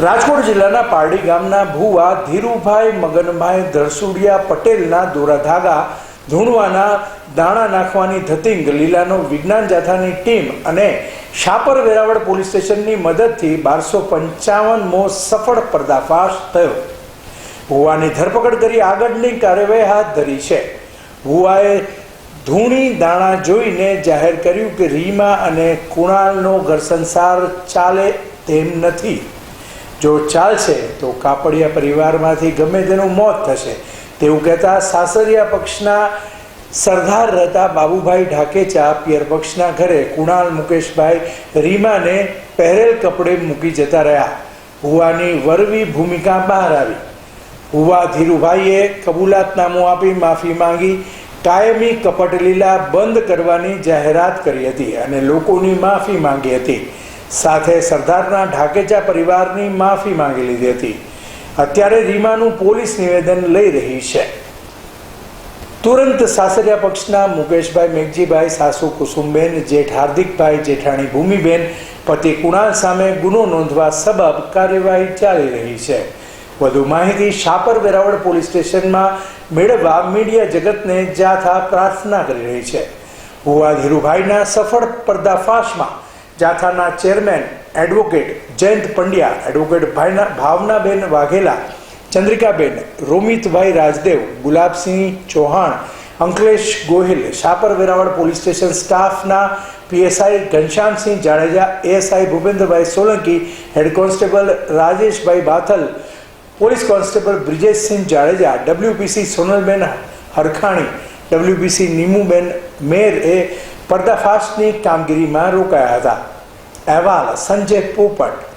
રાજકોટ જિલ્લાના પારડી ગામના ભુવા, ધીરુભાઈ, મગનભાઈ, ધરસુડિયા, પટેલના દોરાધાગા, ધૂણવાના દાણા નાખવાની ધતિંગ, લીલાનો વિજ્ઞાન જાથાની ટીમ અને શાપર વેરાવળ પોલીસ સ્ટેશનની મદદથી બારસો પંચાવનમો સફળ પર્દાફાશ થયો. ભુવાની ધરપકડ કરી આગળની કાર્યવાહી હાથ ધરી છે. ભુવાએ ધૂણી દાણા જોઈને જાહેર કર્યું કે રીમા અને કુણાલનો ઘર સંસાર ચાલે તેમ નથી. જો ચાલશે, તો કાપડિયા પરિવારમાંથી ગમે તેનું મોત થશે. તેવું કહેતા સાસરિયા પક્ષના સરદાર રહેતા બાબુભાઈ ઢાકેચા પિયર પક્ષના ઘરે કુણાલ મુકેશભાઈ રીમાને પહેરેલ કપડે મૂકી જતા રહ્યા. હુવાની વરવી ભૂમિકા બહાર આવી. હુવા ધીરુભાઈએ કબૂલાતનામું આપી માફી માંગી, કાયમી કપટ લીલા બંધ કરવાની જાહેરાત કરી હતી અને લોકોની માફી માંગી હતી. સાથે સરદારના ઢાકેચા પરિવારની માફી માંગી લીધી હતી. અત્યારે રીમાનું પોલીસ નિવેદન લઈ રહી છે. તુરંત સાસરિયા પક્ષના મુકેશભાઈ મેઘજીભાઈ, સાસુ કુસુમબેન, જેઠ હાર્દિકભાઈ, જેઠાણી ભૂમિબેન, પતિ કુણાલ સામે ગુનો નોંધવા સબબ કાર્યવાહી ચાલી રહી છે. વધુ માહિતી શાપર વેરાવળ પોલીસ સ્ટેશનમાં મેળવવા મીડિયા જગતને જાથા પ્રાર્થના કરી રહી છે. ભુવા ધીરુભાઈના સફળ પર્દાફાશમાં જાથાના chairman advocate Jayant Pandya, advocate ભાઈના ભાવનાબેન વાઘેલા, ચંદ્રિકાબેન, રોમિતભાઈ રાજદેવ, ગુલાબસિંહ ચૌહાણ, અંકલેશ ગોહિલ શાપર વેરાવળ પોલીસ સ્ટેશન સ્ટાફના PSI Ghanshyamsinh Jadeja, ASI Bhupendrabhai Solanki, head constable Rajeshbhai Bathal, police constable Brijeshsinh Jadeja, WPC Sonalben Harkhani, WPC Nimuben Mer એ પર્દાફાશની કામગીરીમાં રોકાયા હતા અહેવાલ સંજય પોપટ